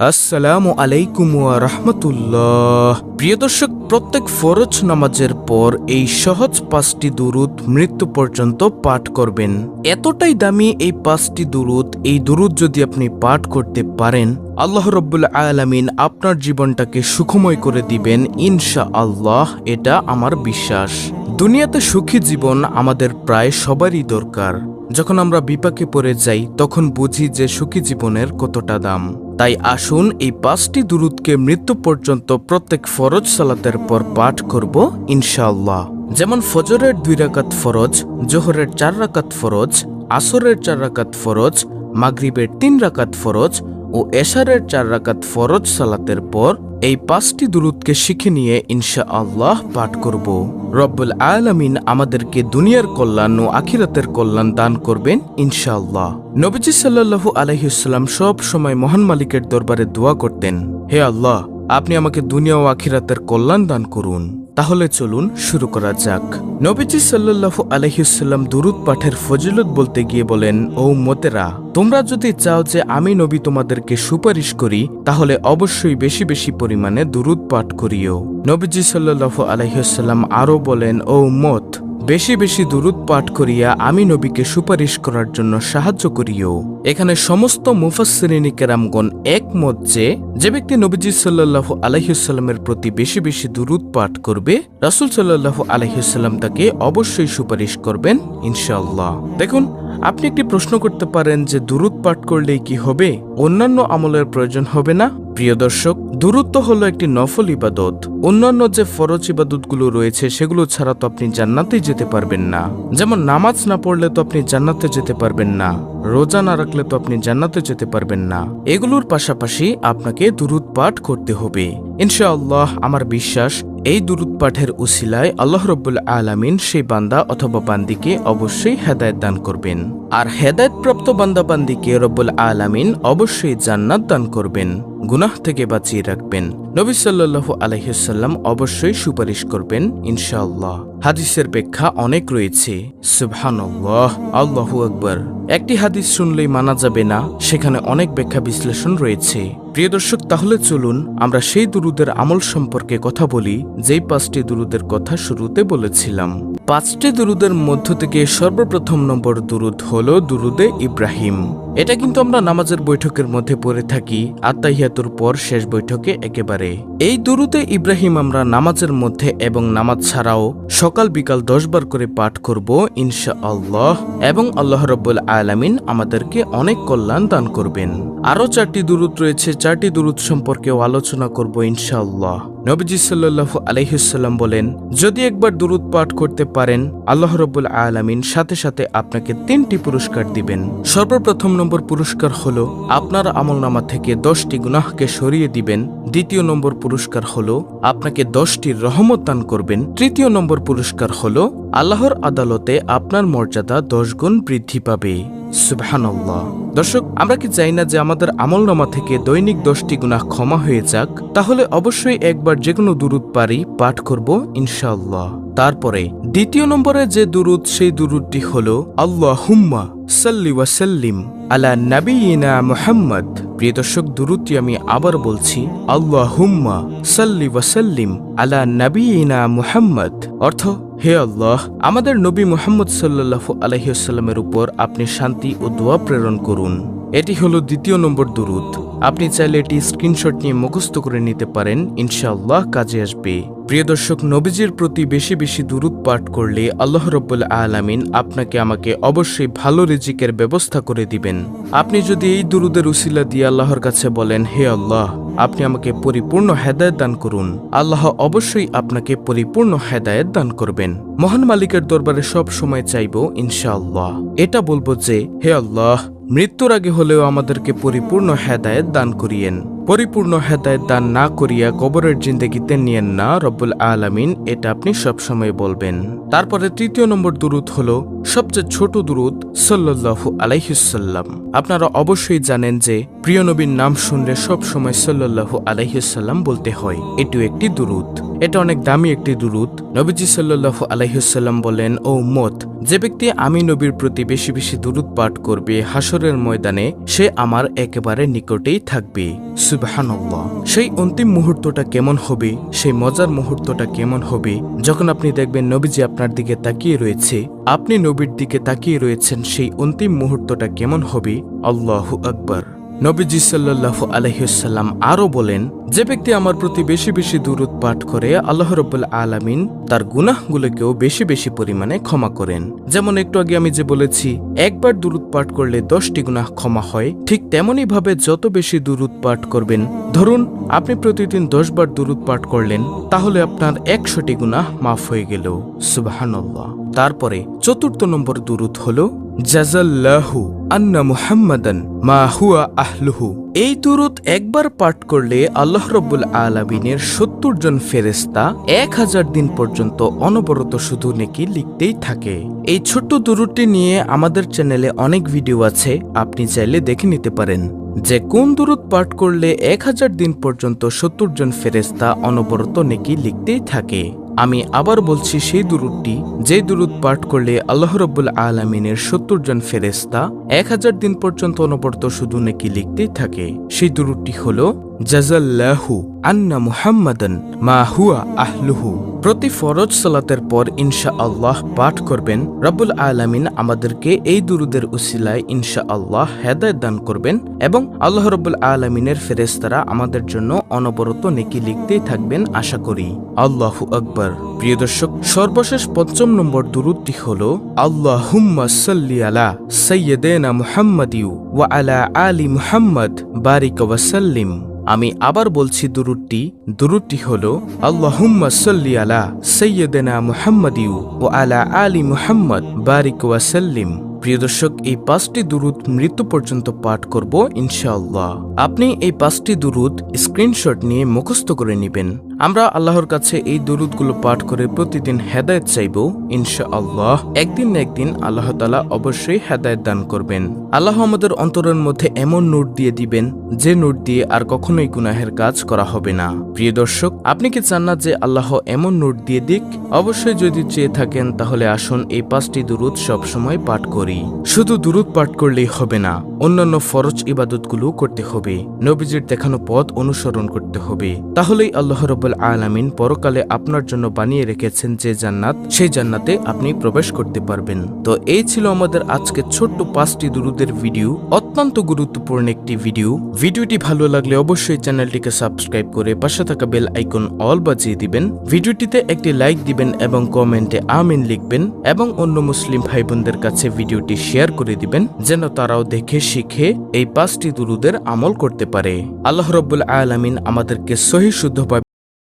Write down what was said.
আসসালামু আলাইকুম রাহমাতুল্লাহ। প্রিয় দর্শক, প্রত্যেক ফরজ নামাজের পর এই সহজ পাঁচটি দুরুদ মৃত্যু পর্যন্ত পাঠ করবেন। এতটাই দামি এই পাঁচটি দুরুদ, এই দুরুদ যদি আপনি পাঠ করতে পারেন, আল্লাহ রব্বুল আলামিন আপনার জীবনটাকে সুখময় করে দিবেন ইনশা আল্লাহ এটা আমার বিশ্বাস। দুনিয়াতে সুখী জীবন আমাদের প্রায় সবারই দরকার। যখন আমরা বিপাকে পড়ে যাই, তখন বুঝি যে সুখী জীবনের কতটা দাম। তাই আসুন এই পাঁচটি দুরুদকে মৃত্যু পর্যন্ত প্রত্যেক ফরজ সালাতের পর পাঠ করব ইনশাল্লাহ যেমন ফজরের দুই রাকাত ফরজ, জোহরের চার রাকাত ফরজ, আসরের চার রাকাত ফরজ, মাগরিবের তিন রাকাত ফরজ ও এশারের চার রাকাত ফরজ সালাতের পর এই পাঁচটি দুরুদকে শিখে নিয়ে ইনশা আল্লাহ পাঠ করব। রব্বুল আলমিন আমাদেরকে দুনিয়ার কল্যাণ ও আখিরাতের কল্যাণ দান করবেন ইনশাআল্লাহ। নবীজি সাল্লাল্লাহু আলাইহিসাল্লাম সব সময় মহান মালিকের দরবারে দোয়া করতেন, হে আল্লাহ আপনি আমাকে দুনিয়া ও আখিরাতের কল্যাণ দান করুন। তাহলে চলুন শুরু করা যাক। নবীজি সাল্লাল্লাহু আলহিসাল্লাম দুরুদ পাঠের ফজিলত বলতে গিয়ে বলেন, ও মতেরা তোমরা যদি চাও যে আমি নবী তোমাদেরকে সুপারিশ করি, তাহলে অবশ্যই বেশি বেশি পরিমাণে দুরুদ পাঠ করিও। নবীজি সাল্লাল্লাহু আলহিসাল্লাম আরও বলেন, ও মত বেশি বেশি দুরুদ পাঠ করিয়া আমি নবীকে সুপারিশ করার জন্য সাহায্য করিও। এখানে সমস্ত মুফাসসিরিনী কেরামগণ একমত যে যে ব্যক্তি নবীজি সাল্লাল্লাহু আলাইহিসাল্লামের প্রতি বেশি বেশি দুরুদ পাঠ করবে, রাসূল সাল্লাল্লাহু আলাইহিসাল্লাম তাকে অবশ্যই সুপারিশ করবেন ইনশাল্লাহ দেখুন, আপনি একটি প্রশ্ন করতে পারেন যে দুরুদ পাঠ করলেই কি হবে? অন্যান্য আমলের প্রয়োজন হবে না? প্রিয় দর্শক, দূরত্ব হলো একটি নফল ইবাদত। অন্যান্য যে ফরজ ইবাদতগুলো রয়েছে, সেগুলো ছাড়া তো আপনি জান্নাতে যেতে পারবেন না। যেমন নামাজ না পড়লে তো আপনি জান্নাতে যেতে পারবেন না। রোজা না রাখলে তো আপনি জান্নাতে যেতে পারবেন না। এগুলোর পাশাপাশি আপনাকে দুরুদ পাঠ করতে হবে। ইনশাআল্লাহ, আমার বিশ্বাস, এই দুরুদ পাঠের উসিলায় আল্লাহ রব্বুল আলামিন সেই বান্দা অথবা বান্দিকে অবশ্যই হেদায়ত দান করবেন। আর হেদায়তপ্রাপ্ত বান্দা বান্দিকে রব্বুল আলামিন অবশ্যই জান্নাত দান করবেন। গুনাহ থেকে বাঁচিয়ে রাখবেন। নবী সাল্লাল্লাহু আলহিসাল্লাম অবশ্যই সুপারিশ করবেন, ইনশাআল্লাহ। হাদিসের ব্যাখ্যা অনেক রয়েছে। সুবহানাল্লাহ, আল্লাহু আকবার। একটি হাদিস শুনলেই মানা যাবে না, সেখানে অনেক ব্যাখ্যা বিশ্লেষণ রয়েছে। প্রিয় দর্শক, তাহলে চলুন আমরা সেই দুরুদের আমল সম্পর্কে কথা বলি, যেই পাঁচটি দুরুদের কথা শুরুতে বলেছিলাম। পাঁচটি দুরুদের মধ্য থেকে সর্বপ্রথম নম্বর দুরুদ হল দুরুদে ইব্রাহিম। এটা কিন্তু আমরা নামাজের বৈঠকের মধ্যে পড়ে থাকি আত্মাহিয়াতুর পর শেষ বৈঠকে একেবারে। এই দুরুদে ইব্রাহিম আমরা নামাজের মধ্যে এবং নামাজ ছাড়াও সকাল বিকাল দশ বার করে পাঠ করব ইনশা আল্লাহ এবং আল্লাহ রব্বুল আলামিন আমাদেরকে অনেক কল্যাণ দান করবেন। আরও চারটি দুরুদ রয়েছে, চারটি দুরুদ সম্পর্কেও আলোচনা করব, ইনশাআল্লাহ। নবীজি সাল্লাল্লাহু আলাইহিসাল্লাম বলেন, যদি একবার দুরুদ পাঠ করতে পারেন, আল্লাহ রব্বুল আলামিন সাথে সাথে আপনাকে তিনটি পুরস্কার দিবেন। সর্বপ্রথম নম্বর পুরস্কার হলো, আপনার আমলনামা থেকে দশটি গুনাহকে সরিয়ে দিবেন। দ্বিতীয় নম্বর পুরস্কার হলো, আপনাকে দশটি রহমত দান করবেন। তৃতীয় নম্বর পুরস্কার হলো, আল্লাহর আদালতে আপনার মর্যাদা দশ গুণ বৃদ্ধি পাবে। সুবহানাল্লাহ। দর্শক, আমরা কি চাই না যে আমাদের আমলনামা থেকে দৈনিক দশটি গুনাহ ক্ষমা হয়ে যাক? তাহলে অবশ্যই একবার যে কোনো দুরুদ পারি পাঠ করব, ইনশাআল্লাহ। তারপরে দ্বিতীয় নম্বরে যে দুরুদ, সেই দুরুদটি হল আল্লাহ হুম্মা সাল্লি ওয়াসাল্লিম আলা নাবিয়িনা মুহাম্মদ। প্রিয় দর্শক, দুরুদটি আমি আবার বলছি আল্লাহ হুম্মা সাল্লি ওয়াসাল্লিম আলা নাবিয়িনা মুহাম্মদ। অর্থ, হে আল্লাহ, আমাদের নবী মুহাম্মদ সাল্লাল্লাহু আলহিউসাল্লামের উপর আপনি শান্তি ও দোয়া প্রেরণ করুন। এটি হলো দ্বিতীয় নম্বর দুরুদ। আপনি চাইলে এটি স্ক্রিনশট নিয়ে মুখস্থ করে নিতে পারেন, ইনশাআল্লাহ কাজে আসবে। প্রিয় দর্শক, নবীজির প্রতি বেশি বেশি দুরুদ পাঠ করলে আল্লাহ রব্বুল আলামিন আপনাকে আমাকে অবশ্যই ভালো রিজিকের ব্যবস্থা করে দিবেন। আপনি যদি এই দুরুদের উসিলা দিয়ে আল্লাহর কাছে বলেন, হে আল্লাহ, আপনি আমাকে পরিপূর্ণ হেদায়ত দান করুন। আল্লাহ অবশ্যই আপনাকে পরিপূর্ণ হেদায়ত দান করবেন। মহান মালিকের দরবারে সব সময় চাইব, ইনশাআল্লাহ। এটা বলব যে, হে আল্লাহ, মৃত্যুর আগে হলেও আমাদেরকে পরিপূর্ণ হেদায়েত দান করিয়েন। পরিপূর্ণ হেদায়েত দান না করিয়া কবরের জিন্দগিতে নিয়েন না, রব্বুল আলামিন, এটা আপনি সবসময় বলবেন। তারপরে তৃতীয় নম্বর দুরুদ হলো, সবচেয়ে ছোট দুরুদ, সাল্লাল্লাহু আলাইহিসাল্লাম আপনারা অবশ্যই জানেন যে, প্রিয় নবীর নাম শুনলে সব সময় সাল্লাল্লাহু আলাইহিসাল্লাম বলতে হয়। এটিও একটি দুরুদ। এটা অনেক দামি একটি দুরুদ। নবীজি সাল্লাল্লাহু আলাইহিসাল্লাম বলেন, ও মত যে ব্যক্তি আমি নবীর প্রতি বেশি বেশি দূরত পাঠ করবে হাসরের ময়দানে, সে আমার একেবারে নিকটেই থাকবে। সুবাহান্লাহ সেই অন্তিম মুহূর্তটা কেমন হবে? সেই মজার মুহূর্তটা কেমন হবে? যখন আপনি দেখবেন নবীজি আপনার দিকে তাকিয়ে রয়েছে, আপনি নবীর দিকে তাকিয়ে রয়েছেন, সেই অন্তিম মুহূর্তটা কেমন হবে? আল্লাহ আকবার। নবীজি সাল্লাল্লাহু আলহিসাল্লাম আরও বলেন, যে ব্যক্তি আমার প্রতি বেশি বেশি দূরত পাঠ করে, আল্লাহ রব্বুল আলামিন তার গুনাহগুলোকেও বেশি বেশি পরিমাণে ক্ষমা করেন। যেমন একটু আগে আমি যে বলেছি, একবার দূরত পাঠ করলে দশটি গুনাহ ক্ষমা হয়। ঠিক তেমনই ভাবে যত বেশি দূরত পাঠ করবেন, ধরুন আপনি প্রতিদিন দশবার দূরত পাঠ করলেন, তাহলে আপনার একশোটি গুনাহ মাফ হয়ে গেল। সুবাহান্লাহ তারপরে চতুর্থ নম্বর দূরত হল জাজাল্লাহু আন্না মুহাম্মাদান মা হুয়া আহলুহু। এই দুরুদ একবার পাঠ করলে আল্লাহ রব্বুল আলামিনের সত্তর জন ফেরেস্তা এক হাজার দিন পর্যন্ত অনবরত শুধু নেকি লিখতেই থাকে। এই ছোট্ট দুরুদটি নিয়ে আমাদের চ্যানেলে অনেক ভিডিও আছে, আপনি চাইলে দেখে নিতে পারেন। যে কোন দুরুদ পাঠ করলে এক হাজার দিন পর্যন্ত সত্তর জন ফেরেস্তা অনবরত নেকি লিখতেই থাকে। আমি আবার বলছি, সেই দুরুদটি, যে দুরুদ পাঠ করলে আল্লাহ রব্বুল আলমিনের সত্তর জন ফেরেস্তা এক হাজার দিন পর্যন্ত অনবরত শুধু নাকি লিখতেই থাকে, সেই দুরুদটি হল জাজাল্লাহু আন্না মুহাম্মাদান মা হুয়া আহলুহু। প্রতি ফরজ সালাতের পর ইনশা আল্লাহ পাঠ করবেন। রব্বুল আলামিন আমাদেরকে এই দুরুদের উসিলায় ইনশা আল্লাহ হেদায়ত দান করবেন এবং আল্লাহ রব্বুল আলমিনের ফেরেস্তারা আমাদের জন্য অনবরত নেকি লিখতেই থাকবেন আশা করি। আল্লাহু আকবর। প্রিয় দর্শক, সর্বশেষ পঞ্চম নম্বর দুরুদটি হল আল্লাহ হুম্মা সাল্লি আলা সৈয়দেনা মুহাম্মদিউ ওয়া আলা আলী মুহাম্মদ, বারিক ওয়াসাল্লিম আমি আবার বলছি দুরুদটি। দুরুদটি হল, আল্লাহুম্মা সাল্লি আলা সৈয়দেনা মুহাম্মদিউ ও আলা আলী মুহাম্মদ, বারিক ওয়াসাল্লিম প্রিয় দর্শক, এই পাঁচটি দুরুদ মৃত্যু পর্যন্ত পাঠ করব ইনশাআল্লাহ। আপনি এই পাঁচটি দুরুদ স্ক্রিনশট নিয়ে মুখস্থ করে নেবেন। আমরা আল্লাহর কাছে এই দুরুদগুলো পাঠ করে প্রতিদিন হেদায়েত চাইব, ইনশাআল্লাহ। একদিন না একদিন আল্লাহ তালা অবশ্যই হেদায়েত দান করবেন। আল্লাহ আমাদের অন্তরের মধ্যে এমন নোট দিয়ে দিবেন, যে নোট দিয়ে আর কখনোই গুনাহের কাজ করা হবে না। প্রিয় দর্শক, আপনি কি চান না যে আল্লাহ এমন নোট দিয়ে দিক? অবশ্যই যদি চেয়ে থাকেন, তাহলে আসুন এই পাঁচটি দুরুদ সবসময় পাঠ করি। শুধু দুরুদ পাঠ করলেই হবে না অন্যান্য ফরজ ইবাদতগুলো করতে হবে, নবীজির দেখানো পথ অনুসরণ করতে হবে। তাহলেই আল্লাহ রব্বুল আলামিন পরকালে আপনার জন্য বানিয়ে রেখেছেন যে জান্নাত, সেই জান্নাতে আপনি প্রবেশ করতে পারবেন। তো এই ছিল আমাদের আজকে ছোট্ট পাঁচটি দুরুদের ভিডিও, অত্যন্ত গুরুত্বপূর্ণ একটি ভিডিও। ভিডিওটি ভালো লাগলে অবশ্যই চ্যানেলটিকে সাবস্ক্রাইব করে পাশে থাকা বেল আইকন অল বাজিয়ে দিবেন। ভিডিওটিতে একটি লাইক দিবেন এবং কমেন্টে আমিন লিখবেন এবং অন্য মুসলিম ভাই বোনদের কাছে ভিডিওটি শেয়ার করে দিবেন, যেন তারাও দেখে শিখে এই পাঁচটি দুরুদের আমল করতে পারে। আল্লাহ রব্বুল আলমিন আমাদেরকে সহি শুদ্ধভাবে